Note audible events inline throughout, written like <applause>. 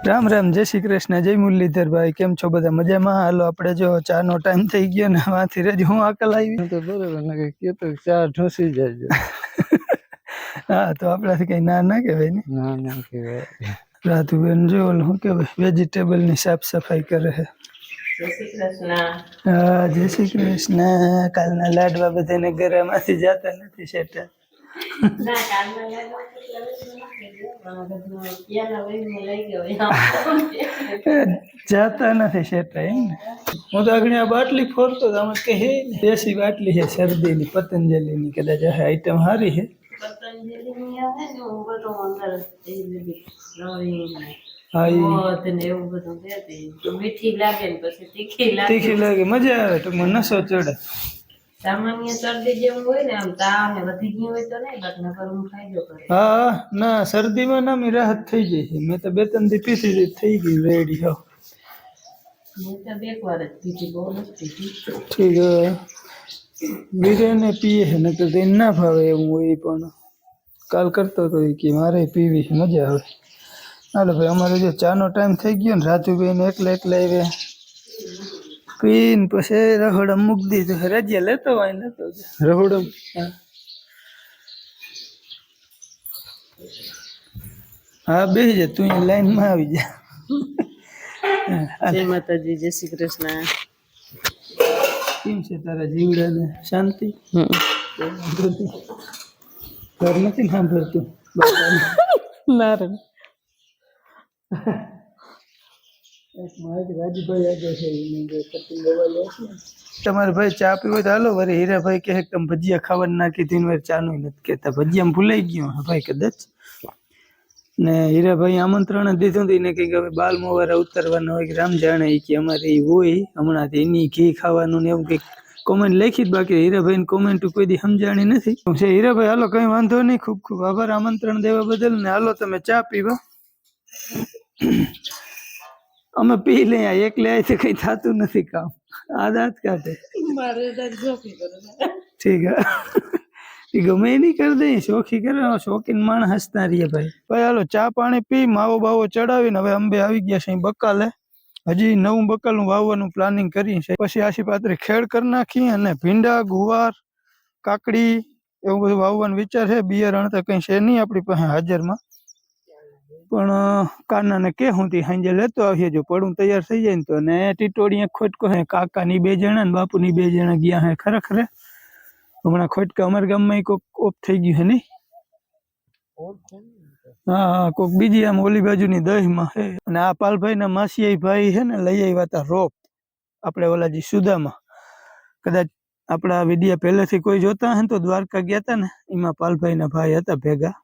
રામ રામ જય શ્રી કૃષ્ણ જય મુરલીધરભાઈ કેમ છો બધા? મજામાં? હાલો આપણે જો ચાનો ટાઈમ થઈ ગયો ને વાંથી રજ હું આકલ આવી? તો બરોબર ને કે તો ચા ઢોસી જાય <laughs> હા તો આપણાથી કઈ ના ના કહેવાય ને? ના ના કહેવાય. રાધુબેન જો શું કહેવાય વેજીટેબલની સાફ સફાઈ કરે છે. જય શ્રી કૃષ્ણ. હા જય શ્રી કૃષ્ણ. કાલના લાડવા બધાને ઘરેમાંથી જતા નથી શેટા <laughs> જાતા નથી શેટા એમ ને? હું તો આગળ આ બાટલી ફોરતો આમાં કે હે દેશી બાટલી છે શરદીની પતંજલિની કદાચ આ આઈટમ સારી છે. તીખી લાગે. તીખી લાગે મજા આવે તો મને નસો ચડે. સામાન્ય શરદી જેવું હોય ને આમ તાવ ને વધી ગયું હોય તો નહીં બટ નકર હું ફાયદો કરે. હા ના શરદીમાં ના મેં રાહત થઈ ગઈ છે. મેં તો બે ત્રણ દી પીધી થઈ ગઈ રેડી હો. મેં તો બે વાર જ પીધી બહુ નથી પીધી. ઠીક હવે વીરેને પીએ છે ને તો તેને ના ભાવે એવું હોય પણ. કાલ કરતો હતો ઈ કે મારે પીવી છે મજા આવે. હાલો ભાઈ અમારે જો ચાનો ટાઈમ થઈ ગયો ને રાજુભાઈને એકલા એકલા આવે પીને પછી રહોડમ મૂકી દીધું રજિયા લેતો હોય લેતો. રહોડમ હા. બેસી જા તું લાઈનમાં આવી જા જય માતાજી જય શ્રી કૃષ્ણ કેમ છે તારા જીવડાને શાંતિ ઘર નથી ને સાંભળતું ના રે તમારે ભાઈ ચા પીવો તો હાલો વરે હીરાભાઈ કે તમે ભજીયા ખાવાનું નાખી દીધું વાર ચાનું નથી કહેતા. ભજીયામાં ભૂલાઈ ગયું હા ભાઈ કદાચ. ને હીરાભાઈ આમંત્રણ દીધું હતું એને કંઈક હવે બાલ મોવારા ઉતારવાના હોય કે રામ જાણે કે અમારે એ હોય, હમણાંથી એની ઘી ખાવાનું ને એવું કંઈક કોમેન્ટ લખી જ બાકી હીરાભાઈને કોમેન્ટ કોઈ દી સમજાણી નથી. હીરાભાઈ, હાલો, કંઈ વાંધો નહીં. ખૂબ ખૂબ આભાર આમંત્રણ દેવા બદલ ને હાલો, તમે ચા પીવા. અમે પી લઈ આ એકલે તો કઈ થતું નથી કામ. આ દાંત કાઢે. મારે તો જોખી કરો. ઠીક હે. એ ગમે નહીં કરી દે શોખી કરે શોખીન માણસ હસતા રહીએ ભાઈ. ભાઈ હાલો ચા પાણી પી માવો બાવો ચડાવીને હવે અંબે આવી ગયા છે બકાલે. હજી નવું બકાલનું વાવવાનું પ્લાનિંગ કરી છે પછી આશી પાત્રે ખેડ કરી નાખી અને ભીંડા ગુવાર કાકડી એવું બધું વાવવાનો વિચાર છે. બિયારણ તો કંઈ છે નહીં આપણી પાસે હાજરમાં. પણ કાનાને કે હું તી સાંજે લેતો આવીએ જો પડું તૈયાર થઈ જાય ને તો. ને ટીટોડી ખોટકો હે, કાકાની બે જણા ને બાપુની બે જણા ગયા હે, ખરેખર હમણાં ખોટકા અમારા ગામમાં કોક ઓફ થઈ ગયું હે નહીં? હા હા કોક બીજી આમ ઓલી બાજુની દહીમાં હે. અને આ પાલભાઈ ના માસી ભાઈ હે ને, લઈ આવ્યા હતા રોપ, આપણે ઓલા જે સુદામાં. કદાચ આપણા વિડિયા પહેલેથી કોઈ જોતા હે તો દ્વારકા ગયા હતા ને, એમાં પાલભાઈ ના ભાઈ હતા ભેગા,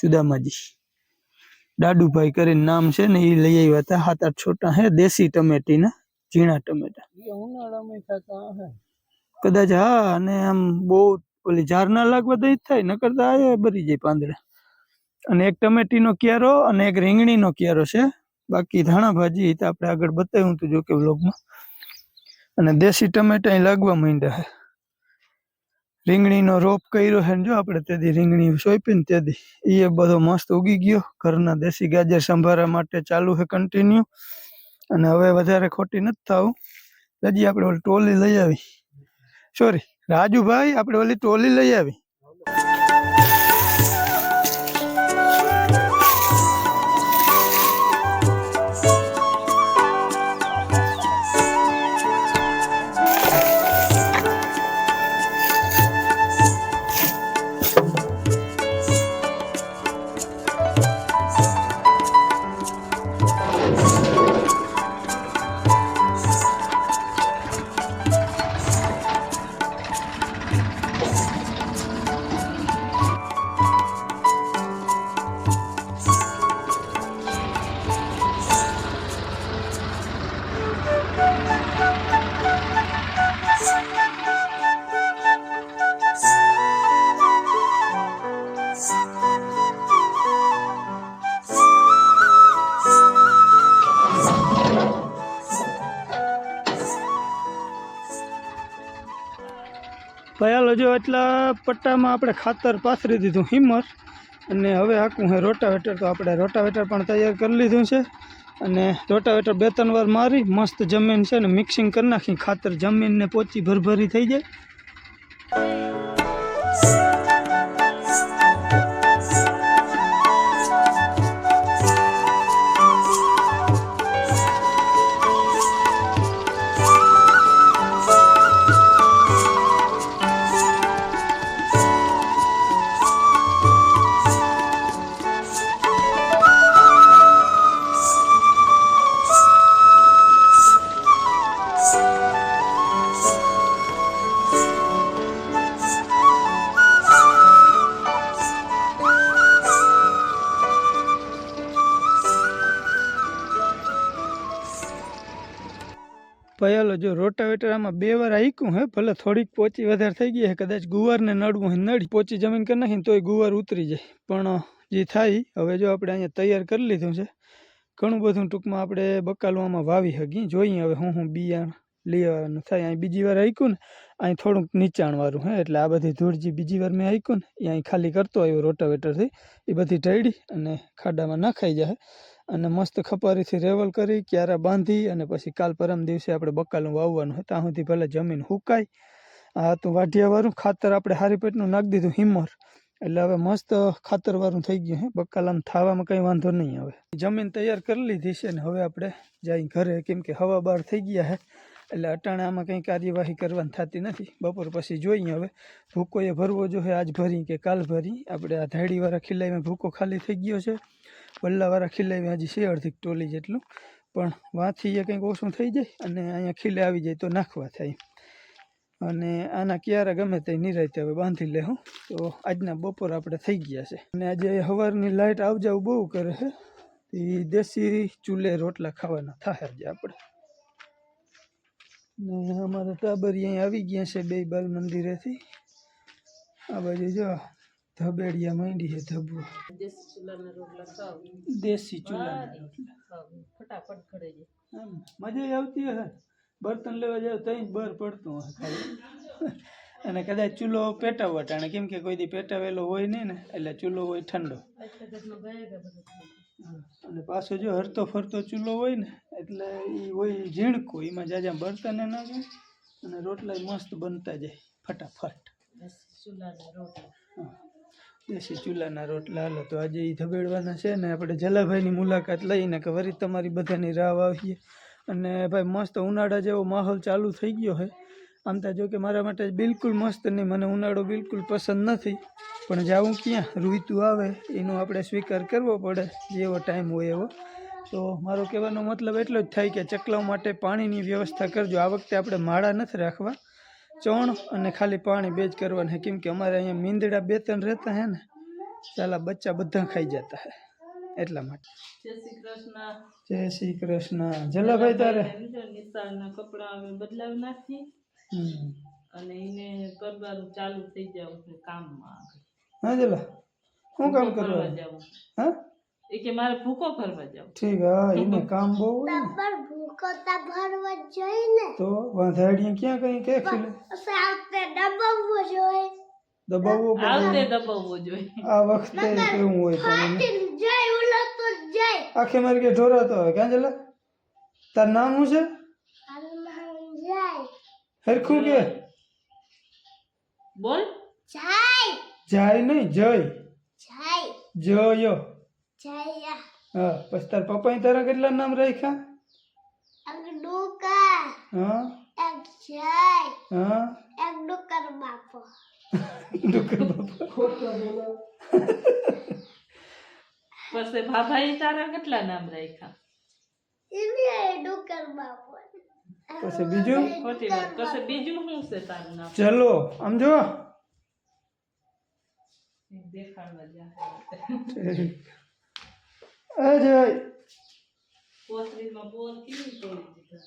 સુદામાજી. દાડુભાઈ કરીને નામ છે ને એ લઈ આવ્યા હતા. સાત આઠ છોટા હે દેશી ટમેટીના ઝીણા ટમેટા. હે કદાચ હા અને આમ બહુ ઓલી ઝાર ના લાગવા દઈ થાય ન કરતા આ બરી જાય પાંદડા. અને એક ટમેટીનો ક્યારો અને એક રીંગણીનો ક્યારો છે. બાકી ધાણા ભાજી તો આપણે આગળ બતાવ્યું હતું જો કે વ્લોગમાં અને દેશી ટમેટા લાગવા માંડ્યા છે રીંગણીનો રોપ કર્યો છે જો આપણે તેથી રીંગણી સોંપીને તેથી એ બધો મસ્ત ઉગી ગયો. ઘરના દેશી ગાજર સંભારા માટે ચાલુ છે કન્ટિન્યુ અને હવે વધારે ખોટી નથી થાવું. હજી આપણે ઓલી ટોલી લઈ આવી. સોરી રાજુભાઈ, આપણે ઓલી ટોલી લઈ આવી. જો એટલા પટ્ટામાં આપણે ખાતર પાથરી દીધું હિમર અને હવે આખું હે રોટાવેટર, તો આપણે રોટાવેટર પણ તૈયાર કરી લીધું છે. અને રોટાવેટર બે ત્રણ વાર મારી, મસ્ત જમીન છે ને, મિક્સિંગ કરી નાખી, ખાતર જમીનને પોચી ભરભરી થઈ જાય. પયાલો જો રોટાવેટર આમાં બે વાર હાઈકું હે, ભલે થોડીક પોચી વધારે થઈ ગઈ હે, કદાચ ગુવારને નડવું હોય નડી. પોચી જમીન કરી નાખીને તોય ગુવાર ઉતરી જાય. પણ જે થાય, હવે જો આપણે અહીંયા તૈયાર કરી લીધું છે, ઘણું બધું ટૂંકમાં આપણે બકાલવામાં વાવી શકીએ. જોઈએ હવે હું હું બિયારણ લઈ આવવાનું થાય. અહીં બીજી વાર હાઈકું ને, અહીં થોડુંક નીચાણવાળું હે, એટલે આ બધી ધૂળ જે બીજી વાર મેં હાઈકું ને, એ અહીં ખાલી કરતો આવ્યો રોટાવેટરથી. એ બધી ઢળી અને ખાડામાં નાખાઈ જાય. અને મસ્ત ખપારીથી રેવલ કરી, ક્યારા બાંધી અને પછી કાલ પરમ દિવસે આપણે બકાલું વાવવાનું હોય, ત્યાં સુધી ભલે જમીન હુકાય. આ હતું વાઢિયાવાળું, ખાતર આપણે હારી પેટનું નાખી દીધું, હિમર. એટલે હવે મસ્ત ખાતરવાળું થઈ ગયું હે, બકાલામાં થાવામાં કંઈ વાંધો નહીં આવે. જમીન તૈયાર કરી લીધી છે ને હવે આપણે જઈ ઘરે, કેમ કે હવા બહાર થઈ ગયા હે, એટલે અટાણે આમાં કંઈ કાર્યવાહી કરવાની થતી નથી. બપોર પછી જોઈએ હવે ભૂકો એ ભરવો જોઈએ આજ ભરી કે કાલ ભરી. આપણે આ ધાડીવાળા ખિલ્લાઈમાં ભૂકો ખાલી થઈ ગયો છે. વલ્લાવાળા ખિલ્લાઈમાં હજી છે અડધી ટોલી જેટલું. પણ વાંથી એ કંઈક ઓછું થઈ જાય અને અહીંયા ખીલે આવી જાય તો નાખવા થાય. અને આના ક્યારે ગમે તે નિરાયતે હવે બાંધી લેવું તો આજના બપોર આપણે થઈ ગયા છે. અને આજે સવારની લાઇટ આવજાવ બહુ કરે છે એ દેશી ચૂલે રોટલા ખાવાના થાય આજે આપણે. ને અમારા ટાબરી અહીં આવી ગયા છે બે બાલ મંદિરેથી આ બાજુ જો ધબેડિયા માંડી છે ધબુ દેશી ચૂલાના રોટલા ખાવ દેશી ફટાફટ ખડે છે મજા આવતી હશે બર્તન લેવા જાવ તઈ બર પડતું હોય ખાલી અને કદાચ ચૂલો પેટાવવા ટાણે કેમ કે કોઈ દી પેટાવેલો હોય નહીં ને એટલે ચૂલો હોય ઠંડો અને પાછો જો હરતો ફરતો ચૂલો હોય ને એટલે એ હોય ઝીણકો એમાં જાજા બર્તને નાખે અને રોટલા મસ્ત બનતા જાય ફટાફટ ચૂલાના રોટલા. દેશી ચૂલાના રોટલા, હાલો તો આજે એ ધબેડવાના છે ને આપણે જલાભાઈની મુલાકાત લઈને કે વરી તમારી બધાની રાહ આવીએ અને ભાઈ, મસ્ત ઉનાળા જેવો માહોલ ચાલુ થઈ ગયો છે. આમ તો જો કે મારા માટે બિલકુલ મસ્ત નહીં, મને ઉનાળો બિલકુલ પસંદ નથી. પણ જાવું ક્યાં? ઋતુ આવે, એનો આપણે સ્વીકાર કરવો પડે, જેવો ટાઈમ હોય એવો. તો મારો કહેવાનો મતલબ એટલો જ થાય કે ચકલાઓ માટે પાણીની વ્યવસ્થા કરજો. આ વખતે આપણે માળા નથી રાખવા. ચણ અને ખાલી પાણી બે જ કરવાના કેમ કે અમારે અહીંયા મીંદડા બે ત્રણ રહેતા હે ને ચાલા બચ્ચા બધા ખાઈ જતા હે. એટલા માટે. જય શ્રી કૃષ્ણ. જય શ્રી કૃષ્ણ. જલાભાઈ તારે? નિશાળના કપડા અમે બદલાવી નાખી. અને એને કરવાનું ચાલુ થઈ જાવ કામમાં હા જલા. શું કામ કરવા જાવ? હા? એ કે મારે ભૂકો ભરવા જાવ. ઠીક હા એને કામ બહુ હોય ને. પણ ભૂકો તો ભરવો જ જોઈએ તો વાંધાડીએ ક્યાં કઈ કે ખીલે? ને દબાવવો જોઈએ. દબાવવો પડે. આવતે દબાવવો જોઈએ. આ વખતે કેવું હોય. ફાટીને જાય ઓલો તો જાય. આખે મારી કે ઢોરાતો હોય. ક્યાં જલા? તાર નામ શું છે? જાય. હરખું કે? બોલ. જાય. જાય નહીં જય. જય. જયો જયા હા પછી તાર પપ્પાએ તારા કેટલા નામ રાખ્યા? એક ડુકા હા? એક જાય હા? એક ડુકર બાપો. <laughs> ડુકર બાપા. પછી ભાભાઈ તારા કેટલા નામ રાખ્યા? એને ડુકર બાપો. પછી બીજું? ખોટી વાત. પછી બીજું શું છે તારું નામ? ચલો આમ જો દેખાડવા જા અજય કોથળીમાં બોલ કેવી તોડી દીધા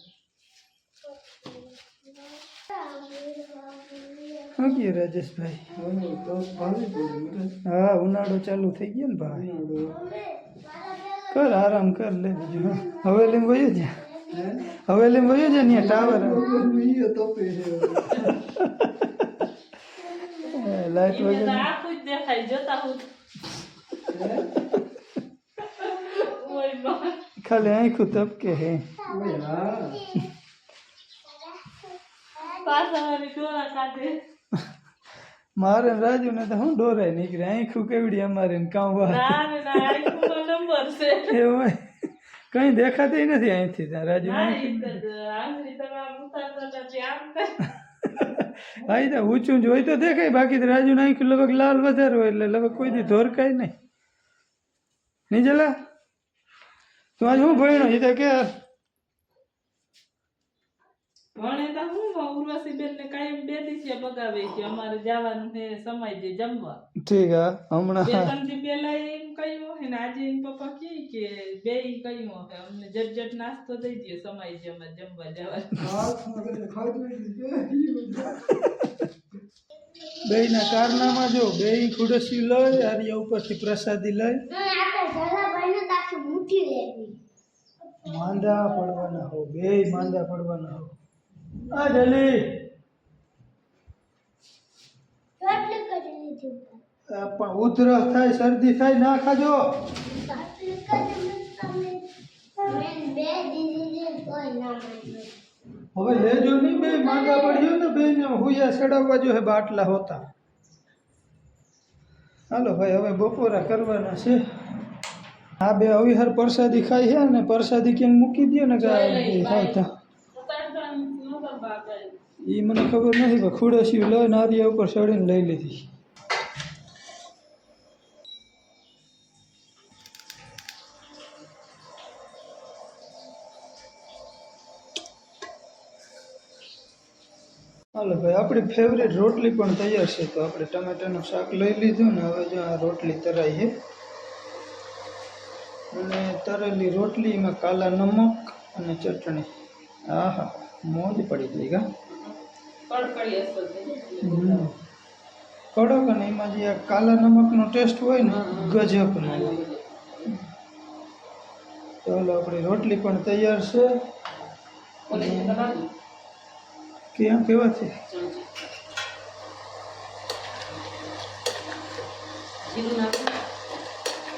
શું કહે રાજેશભાઈ હા ઉનાળો ચાલુ થઈ ગયો ને ભાઈ? કર આરામ કર લે બીજું હા. હવેલીમાં વયો હવે હવેલીમાં વયો છે ને ટાવર લાઈટ વગર દેખાય જોતા હું? ખાલી આંખું તપકે હે મારે રાજુ ને તો હું ડોરાય નીકળે આંખું કેવડી અમારે કામ એવું. કઈ દેખાતી નથી અહીંથી ત્યાં રાજુ ઈ તો ઊંચું જોઈ તો દેખાય બાકી તો રાજુ નાખ્યું લગભગ લાલ વધારે હોય એટલે લગભગ કોઈ દી ધોરકાય નહીં। નહીં જલા? તું આજ હું ભણ્યો? એ તો કે ભણે તો હું ઉર્વશી બેન ને કાયમ બે દિવસે બગાવે છે. અમારે જવાનું છે સમય છે જમવા. ઠીક હા બે ત્રણ દી પહેલા એમ કહ્યું હે ને આજે એમ પપ્પા કહે કે બે કહ્યું કે અમને જટ જટ નાસ્તો દઈ દે સમય છે અમારે જમવા જવાનું. બે ના કારનામાં જો બે ખુડસી લઈ આર્યા ઉપરથી પ્રસાદી લઈ આપણે જલાભાઈને તો આખી મુઠ્ઠી લેવી માંદા પડવાના હો બે માંદા પડવાના હો આ જલી કેટલી કરી લીધી આ પણ ઉધરસ થાય શરદી થાય ના ખાજો કેટલી કરી તમે મેં બે દીધી છે કોઈ ના માન્યું હવે લેજો નહીં બે માંદા પડ્યો ને બે ને હુયા ચડાવવા જો હે બાટલા હોતા. હાલો ભાઈ હવે બપોરા કરવાના છે. આ બે અવિહર પ્રસાદી ખાઈ છે ને પ્રસાદી કેમ મૂકી દે ને કે ખાય તા એ મને ખબર નથી પણ ખુડસી લઈ નારિયા ઉપર ચડીને લઈ લીધી. હાલો ભાઈ આપણી ફેવરેટ રોટલી પણ તૈયાર છે તો આપણે ટમેટાનું શાક લઈ લીધું ને હવે જો આ રોટલી તરાઈ છે. અને તરેલી રોટલી એમાં કાલા નમક અને ચટણી. આહા મોજ પડી ગઈ હમ. કડક અને એમાં જે કાલા નમકનો ટેસ્ટ હોય ને ગજબનો ચાલો આપણી રોટલી પણ તૈયાર છે. કેમ કેવા છે?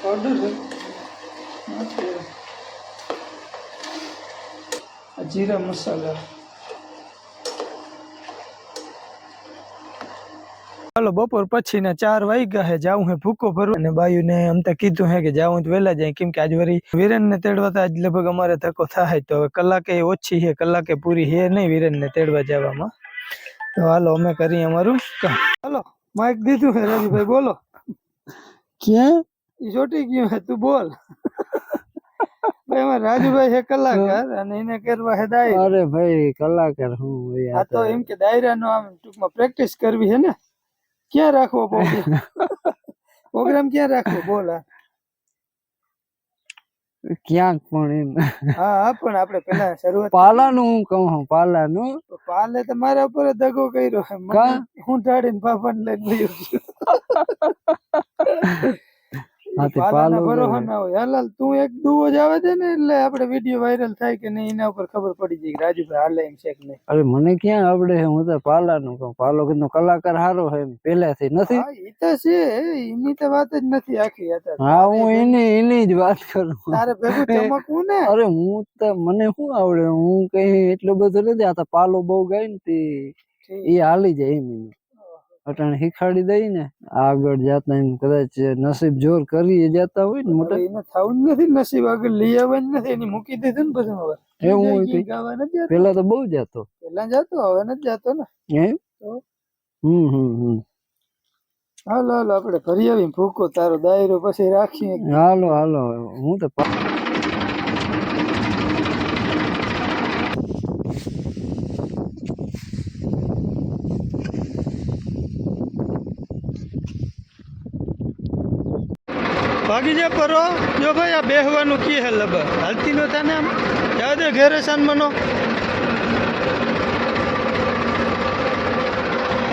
ઓર્ડર છે નાખો. આ જીરા મસાલા ચાલો બપોર પછી ના ચાર વાગ્યા હે જાઉં હે ભૂકો ભરવા. અને બાયુ ને અમ તો કીધું હે કે જાઉં તો વહેલા જાય કેમ કે આજ વરી વિરેન ને તેડવા તો આજ લગભગ અમારે ધક્કો થાય. તો હવે કલાકે ઓછી છે કલાકે પૂરી હે નહીં વિરેન ને તેડવા જવામાં. તો હાલો અમે કરીએ અમારું કામ. હાલો માઇક દીધું હે રવિભાઈ બોલો. ક્યાં? ઈ ચોટી ગયું હે તું બોલ. અમારે રાજુભાઈ છે કલાકાર અને એને કરવા હે ડાયરા. અરે ભાઈ કલાકાર હું આ તો એમ કે ડાયરા નો આમ ટૂંકમાં પ્રેક્ટિસ કરવી છે ને? ક્યાં રાખવો પ્રોગ્રામ પ્રોગ્રામ <laughs> ક્યાં રાખવો? બોલા ક્યાંક પણ એમ. હા હા, પણ આપણે પેલા શરૂઆત પાલાનું હું કહું છું પાલાનું. પાલે તો મારા ઉપર દગો કર્યો? હું ઢાળીને બાપાને લઈને ગયો. <laughs> તે ના હોય. એક દુવો જ આવે છે ને એટલે આપણે વીડિયો વાયરલ થાય કે નહીં એના ઉપર ખબર પડી જાય કે રાજુભાઈ હાલે એમ છે કે નહીં. મને ક્યાં આવડે હું તો પાલાનું કહું. પાલો નો કલાકાર હારો છે એમ. નથી? એ તો છે. એની તો વાત જ નથી આખી હા હું એની એની જ વાત કરું. તારે ભેગું ચમકવું ને? અરે હું તો મને શું આવડે? હું કઈ એટલું બધું નથી. આ તો પાલો બહુ ગાય ને તે. એ હાલી જાય એમ. અટાણે શીખાડી દઈ ને આગળ જાતા એમ કદાચ નસીબ જોર કરી જતા હોય ને મોટા. એને થવું જ નથી નસીબ આગળ લઈ આવવાનું નથી એની મૂકી દીધું ને બધું હવે. એવું હોય પેલા તો બહુ જતો. પેલા જતો હવે નથી જતો ને. એમ? હમ હમ હમ. હાલો હાલો આપણે ફરી આવી ભૂકો તારો દાયરો પછી રાખીએ. હાલો હાલો હું તો પા- ભાગી જા પરો. જો ભાઈ, આ બેહવાનું કી હે લબ? હાલતી નો થાને આમ? યાદ દે ઘેરે સાન મનો.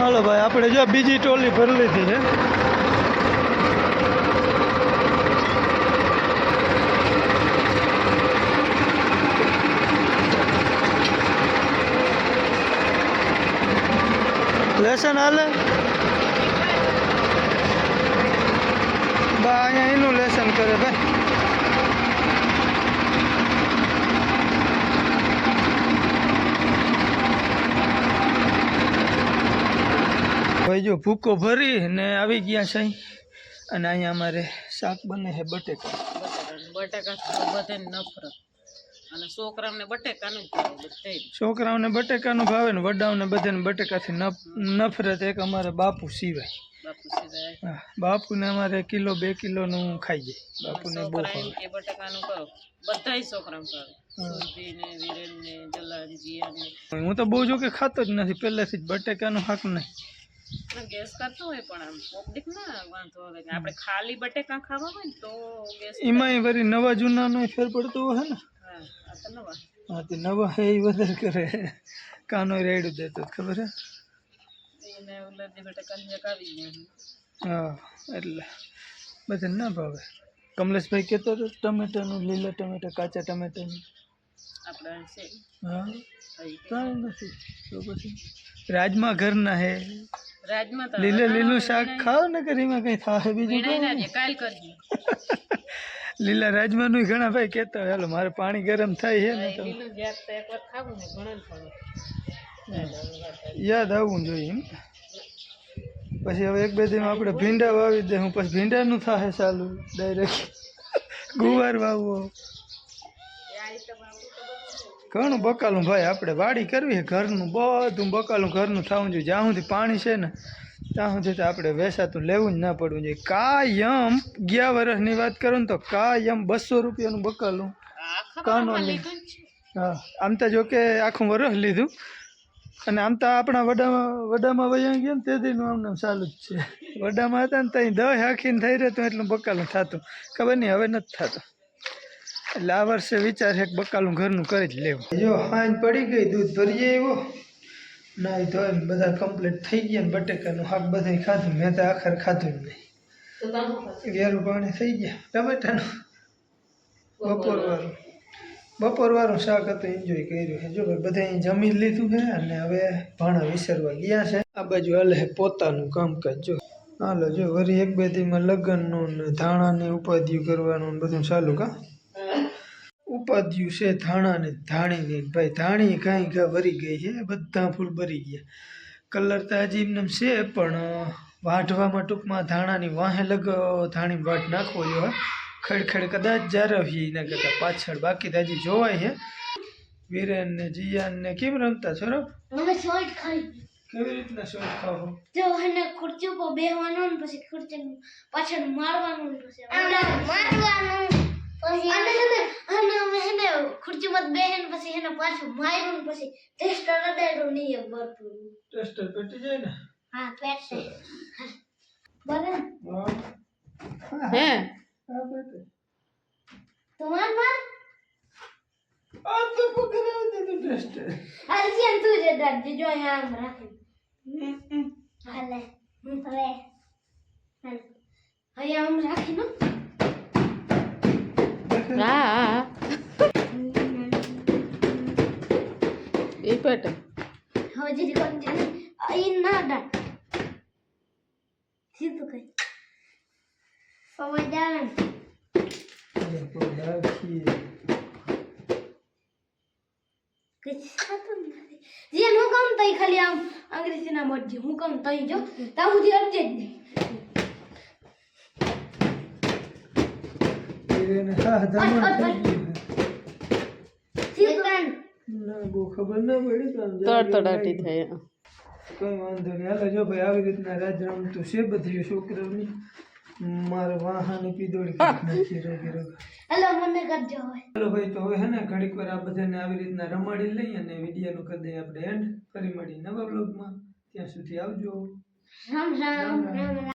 હાલો ભાઈ, આપણે જો બીજી ટોલી ભરી લીધી છે. લેસન હાલે? અહીંયા એનું લેસન કરે ભાઈ. ભાઈ જો ભૂકો ભરી ને આવી ગયા છે અને અહીંયા અમારે શાક બને છે બટેકા. બટેકા બધાને નફરત. અને છોકરાઓને બટેકાનું છોકરાઓને બટેકાનું ભાવે ને વડાઓને બધાને બટેકાથી નફરત. એક અમારે બાપુ સિવાય. બાપુને અમારે કિલો બે કિલોનું ખાઈ જાય. બાપુને બહુ ખાવ ભાવે કે બટાકાનું કરો. બધાય છોકરાઓ ભાવે હું તો બહુ જો કે ખાતો જ નથી. પહેલેથી જ બટેકાનું હાક નહીં. ગેસ કરતો હોય પણ આમ ના વાંધો આવે આપણે ખાલી બટેકા ખાવા હોય ને તો ગેસ એમાંય વળી નવા જૂનાનો ફેર પડતો હોય ને. હા તો નવા. હા તે નવા હે એ વધારે કરે. કાનો રેડું દેતો ખબર હે? આવી ગયા હા એટલે બધાને ના ભાવે. કમલેશભાઈ કહેતો હતો ટમેટાનું લીલા ટમેટા કાચા ટમેટાનું. આપણે છે. હા કાંઈ નથી. તો પછી? રાજમા ઘરના હે. રાજમાં તો લીલે લીલું શાક ખાવ ને કે એમાં કઈ થાય બીજું કાલ કરજે. <laughs> લીલા રાજમાનું ઘણા ભાઈ કહેતા હોય હાલો મારે પાણી ગરમ થાય છે ને તો. લીલું જ્યાં તો એકવાર ખાવું ને ઘણા થોડું યાદ આવવું જોઈએ એમ. પછી હવે એક બે દિન આપણે ભીંડા વાવી દે હું પછી ભીંડાનું થાય ચાલુ ડાયરેક્ટ ગુવાર વાવવો ઘણું બકાલું ભાઈ આપણે વાડી કરવી છે ઘરનું બધું બકાલું ઘરનું થવું જોઈએ. જ્યાં સુધી પાણી છે ને ત્યાં સુધી તો આપણે વેસાતું લેવું જ ના પડવું જોઈએ. કાયમ ગયા વર્ષની વાત કરું ને તો કાયમ બસો રૂપિયાનું બકાલું કાનો હા આમ તો જો કે આખું વરસ લીધું. અને આમ તો આપણા વડામાં વડામાં વયા ગયા ને તેદીનું આમ નામ ચાલુ જ છે. વડામાં હતા ને ત્યાં દહ હાખીને થઈ રહેતું એટલું બકાલું થતું. ખબર નહીં હવે નથી થતું. એટલે આ વર્ષે વિચાર છે કે બકાલું ઘરનું કરી જ લેવું. જો હાંજ પડી ગઈ દૂધ ભરીએ એવો નાઈ ધોઈને બધા કમ્પ્લીટ થઈ ગયા ને બટેકાનું હાક બધા ખાધું મેં તો આખર ખાધું જ નહીં. વેરું પાણી થઈ ગયા. ટમેટાનું. બપોર વાળું બપોર વાળું શાક હતું એન્જોય કર્યું. છે જો બધા જમી લીધું છે અને હવે ભાણા વિસરવા ગયા છે. આ બાજુ હાલે પોતાનું કામકાજ, જો. હાલો, જો, વરી એક બે દીમાં લગ્નનું ને ધાણાની ઉપાધિઓ કરવાનું બધું ચાલુ કા? ઉપાધિયું છે ધાણાને ધાણીની ને ભાઈ, ધાણી કાંઈ ઘા ભરી ગઈ છે, બધા ફૂલ ભરી ગયા. કલર તો હજી એમને છે, પણ વાઢવામાં ટૂંકમાં ધાણાની વાહે લગ ધાણી વાટ નાખવો જોઈએ ખડખડ કદાચ જારવીએ એના કરતાં પાછળ બાકી તો હજી જોવાય છે વિરેન ને જીયાન ને કેમ રમતા છો રમ? મને શોર્ટ ખાઈ. કેવી રીતના શોર્ટ ખાવો? જો એને ખુરચી ઉપર બેહવાનું ને પછી ખુરચી પાછળ મારવાનું ને પછી મારવાનું. પછી અને છે અને અમે છે ખુરચી પર બેહીને પછી એને પાછું માર્યું ને પછી ટેસ્ટર રડાડ્યો નહીં એ ભરપૂર. ટેસ્ટર પેટી જાય ને? હા પેટ. બરાબર હા. હે હા, પેટે. તમાર માર આ તો પકડાવી દીધું ટેસ્ટર આલસિયન તું જે દાદી જો અહીંયા આમ રાખી હાલે હવે હાલે અહીંયા આમ રાખી નો હા એ પેટ હવે જે હું કામ તઈ ખાલી આમ અંગ્રેજીના મરજી હું કામ તઈ જો ત્યાં સુધી અડજે જ નહીં. તો કઈ વાંધો નહીં. હાલો જો ભાઈ આવી રીતના રાજ રમતું છે બધી છોકરાઓની. મારે વાહન પીદોડી નાખી રોગે રોગે. હેલો મને કરજો હેલો ભાઈ તો હવે હે ને ઘડીક વાર આ બધાને આવી રીતના રમાડી લઈએ અને વિડીયોનું કરી દઈએ આપણે એન્ડ ફરી મળી નવા બ્લોગમાં ત્યાં સુધી આવજો. રામ રામ રામ રામ.